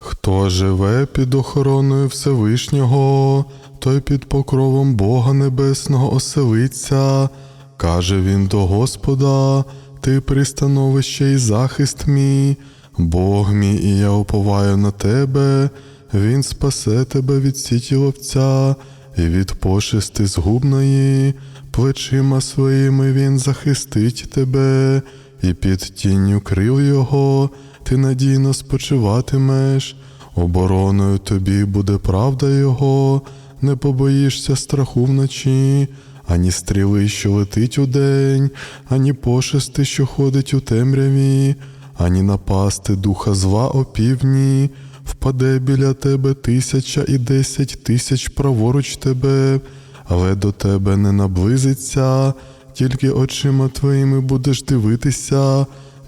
Хто живе під охороною Всевишнього, той під покровом Бога Небесного оселиться, каже він до Господа, ти пристановище і захист мій, Бог мій, і я уповаю на тебе, Він спасе тебе від сіті ловця і від пошести згубної, плечима своїми Він захистить тебе, і під тінню крил Його ти надійно спочиватимеш, обороною тобі буде правда Його, не побоїшся страху вночі, ані стріли, що летить удень, ані пошести, що ходить у темряві, ані напасти духа зла опівдні, впаде біля тебе тисяча і десять тисяч праворуч тебе, але до тебе не наблизиться, тільки очима твоїми будеш дивитися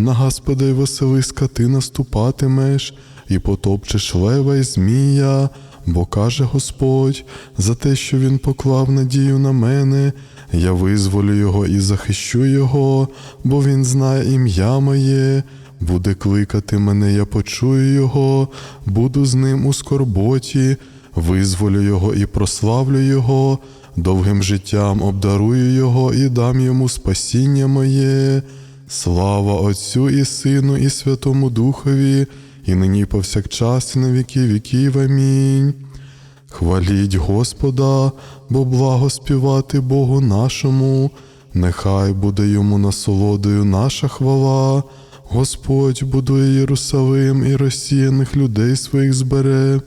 На Господа й Василиска ти наступатимеш, і потопчеш лева й змія, бо каже Господь, за те, що він поклав надію на мене, я визволю його і захищу його, бо він знає ім'я моє, буде кликати мене, я почую його, буду з ним у скорботі, визволю його і прославлю його, довгим життям обдарую його і дам йому спасіння моє. Слава Отцю і Сину, і Святому Духові, і нині повсякчас, і на віки віків. Амінь. Хваліть Господа, бо благо співати Богу нашому, нехай буде йому насолодою наша хвала. Господь будує Єрусалим і розсіяних людей своїх збере.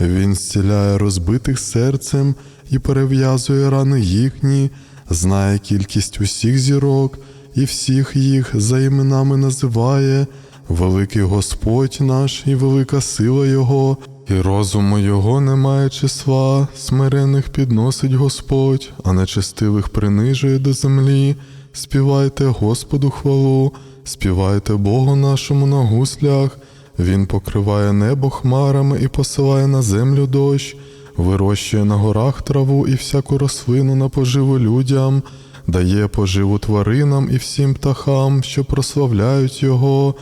Він зціляє розбитих серцем і перев'язує рани їхні, знає кількість усіх зірок і всіх їх за іменами називає, великий Господь наш і велика сила Його, і розуму Його немає числа, смирених підносить Господь, а нечестивих принижує до землі. Співайте Господу хвалу, співайте Богу нашому на гуслях. Він покриває небо хмарами і посилає на землю дощ, вирощує на горах траву і всяку рослину на поживу людям дає поживу тваринам і всім птахам, що прославляють його,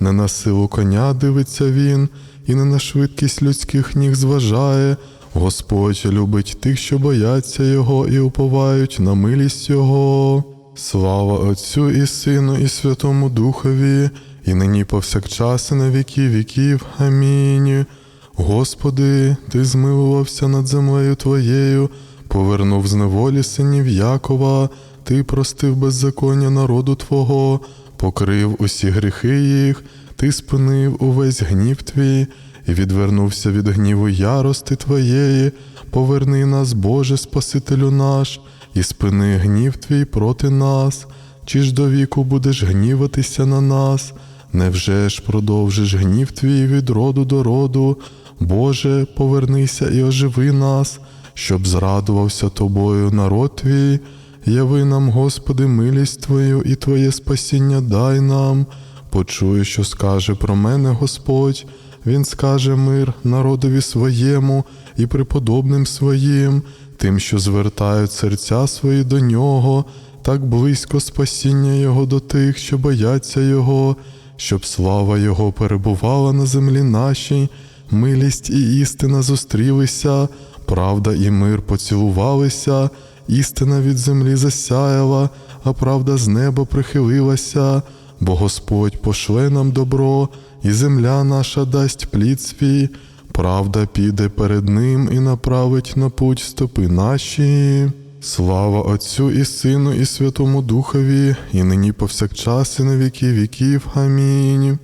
не на силу коня дивиться він, і не на швидкість людських ніг зважає. Господь любить тих, що бояться Його і уповають на милість Його. Слава Отцю і Сину, і Святому Духові, і нині повсякчас, і на віки віків. Амінь. Господи, Ти змилувався над землею Твоєю, повернув з неволі синів Якова, Ти простив беззаконня народу Твого, покрив усі гріхи їх, Ти спинив увесь гнів твій і відвернувся від гніву ярости Твоєї, поверни нас, Боже, Спасителю наш, і спини гнів Твій проти нас, чи ж до віку будеш гніватися на нас, невже ж продовжиш гнів Твій від роду до роду, Боже, повернися і оживи нас, щоб зрадувався Тобою народ Твій, яви нам, Господи, милість Твою і Твоє спасіння дай нам. Почуй, що скаже про мене Господь, Він скаже мир народові своєму і преподобним своїм, тим, що звертають серця свої до нього, так близько спасіння Його до тих, що бояться Його, щоб слава Його перебувала на землі нашій, милість і істина зустрілися, правда і мир поцілувалися, істина від землі засяяла, а правда з неба прихилилася, бо Господь пошле нам добро, і земля наша дасть плід свій, правда піде перед ним і направить на путь стопи наші. Слава Отцю і Сину, і Святому Духові, і нині повсякчас, і на віки віків. Амінь.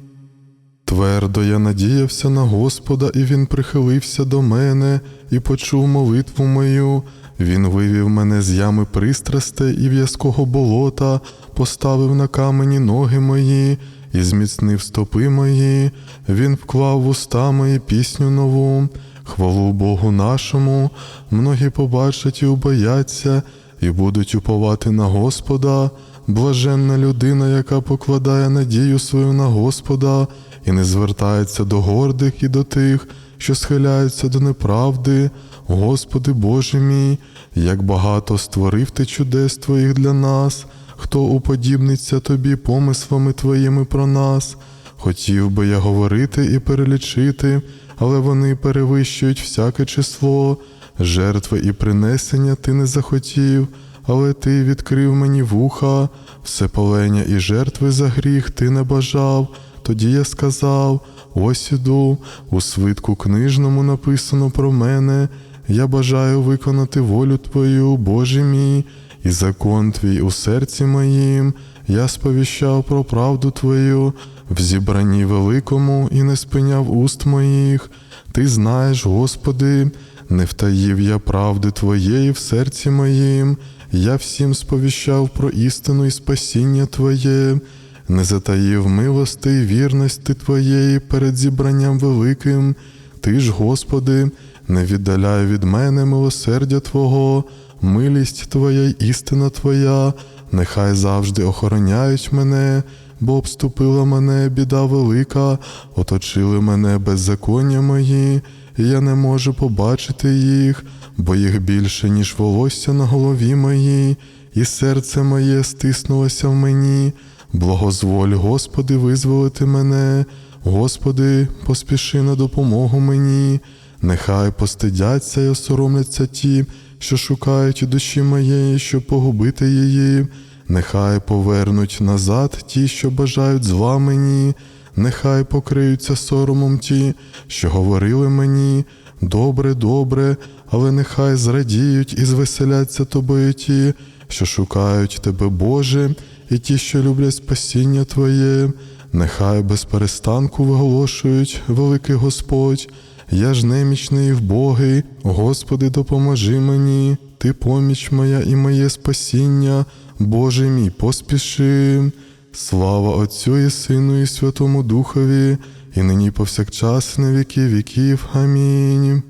Твердо я надіявся на Господа, і Він прихилився до мене і почув молитву мою. Він вивів мене з ями пристрастей і в'язкого болота, поставив на камені ноги мої і зміцнив стопи мої. Він вклав в уста мої пісню нову. Хвалу Богу нашому, многі побачать і убояться, і будуть уповати на Господа. Блаженна людина, яка покладає надію свою на Господа і не звертається до гордих і до тих, що схиляються до неправди. Господи Боже мій, як багато створив ти чудес Твоїх для нас, хто уподібниться Тобі помислами Твоїми про нас. Хотів би я говорити і перелічити, але вони перевищують всяке число, жертви і принесення ти не захотів, але ти відкрив мені вуха, все полення і жертви за гріх ти не бажав. Тоді я сказав: ось іду, у свитку книжному написано про мене. Я бажаю виконати волю Твою, Боже мій, і закон Твій у серці моїм. Я сповіщав про правду Твою в зібранні великому і не спиняв уст моїх. Ти знаєш, Господи, не втаїв я правди Твоєї в серці моїм. Я всім сповіщав про істину і спасіння Твоє, не затаїв милости і вірності Твоєї перед зібранням великим. Ти ж, Господи, не віддаляй від мене милосердя Твого, милість Твоя й істина Твоя, нехай завжди охороняють мене, бо обступила мене біда велика, оточили мене беззаконня мої, і я не можу побачити їх, бо їх більше, ніж волосся на голові моїй, і серце моє стиснулося в мені. Благозволь, Господи, визволити мене, Господи, поспіши на допомогу мені. Нехай постидяться й осоромляться ті, що шукають душі моєї, щоб погубити її. Нехай повернуть назад ті, що бажають зла мені, нехай покриються соромом ті, що говорили мені. Добре, добре, але нехай зрадіють і звеселяться тобою ті, що шукають тебе, Боже, і ті, що люблять спасіння Твоє. Нехай без перестанку виголошують, великий Господь. Я ж немічний і вбогий, Господи, допоможи мені, Ти поміч моя і моє спасіння, Боже мій, поспіши. Слава Отцю і Сину, і Святому Духові, і нині повсякчас, на віки віків. Амінь.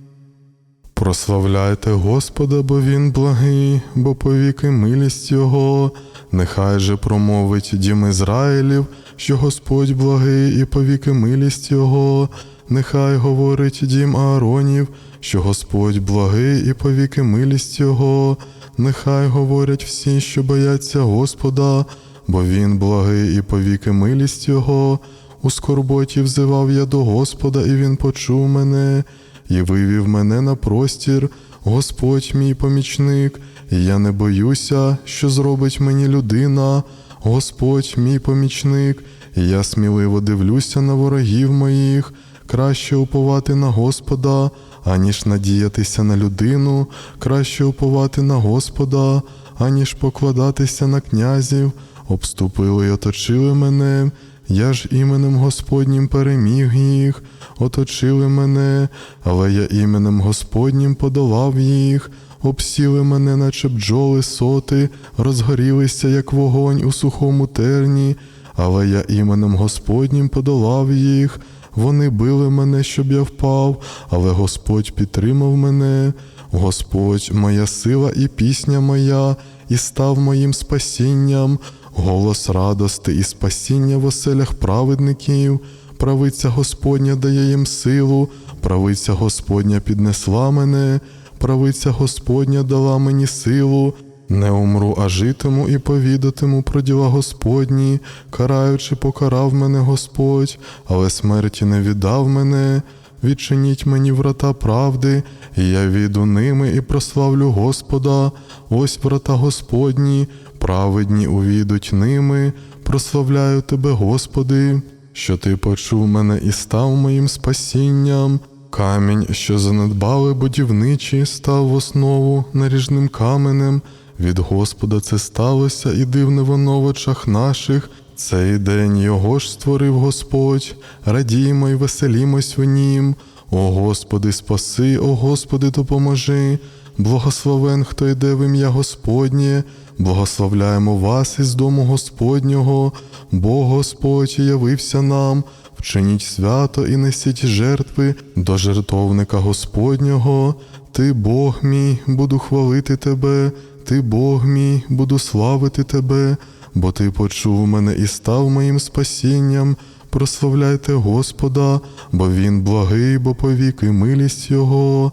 Прославляйте Господа, бо Він благий, бо повіки милість Його. Нехай же промовить дім Ізраїлів, що Господь благий і повіки милість Його. Нехай говорить дім Ааронів, що Господь благий і повіки милість Його. Нехай говорять всі, що бояться Господа, бо Він благий і повіки милість Його. У скорботі взивав я до Господа, і Він почув мене, і вивів мене на простір, Господь мій помічник, я не боюся, що зробить мені людина, Господь мій помічник, я сміливо дивлюся на ворогів моїх, краще уповати на Господа, аніж надіятися на людину, краще уповати на Господа, аніж покладатися на князів, обступили й оточили мене. Я ж іменем Господнім переміг їх, оточили мене, але я іменем Господнім подолав їх, обсіли мене, наче бджоли соти, розгорілися, як вогонь у сухому терні, але я іменем Господнім подолав їх. Вони били мене, щоб я впав, але Господь підтримав мене. Господь, моя сила і пісня моя, і став моїм спасінням, голос радости і спасіння в оселях праведників. Правиця Господня дає їм силу, правиця Господня піднесла мене, правиця Господня дала мені силу. Не умру, а житиму і повідатиму про діла Господні, караючи, покарав мене Господь, але смерті не віддав мене. Відчиніть мені врата правди, і я війду ними і прославлю Господа. Ось врата Господні, праведні увійдуть ними, прославляю Тебе, Господи, що Ти почув мене і став моїм спасінням. Камінь, що занедбали будівничі, став в основу наріжним каменем. Від Господа це сталося, і дивне воно в очах наших. Цей день його ж створив Господь, радіймо й веселімось в нім. О Господи, спаси, о Господи, допоможи. Благословен, хто йде в ім'я Господнє, благословляємо вас із дому Господнього, бо Господь явився нам, вчиніть свято і несіть жертви до жертовника Господнього. Ти Бог мій, буду хвалити тебе, ти Бог мій, буду славити тебе, бо ти почув мене і став моїм спасінням. Прославляйте Господа, бо Він благий, бо повіки милість Його.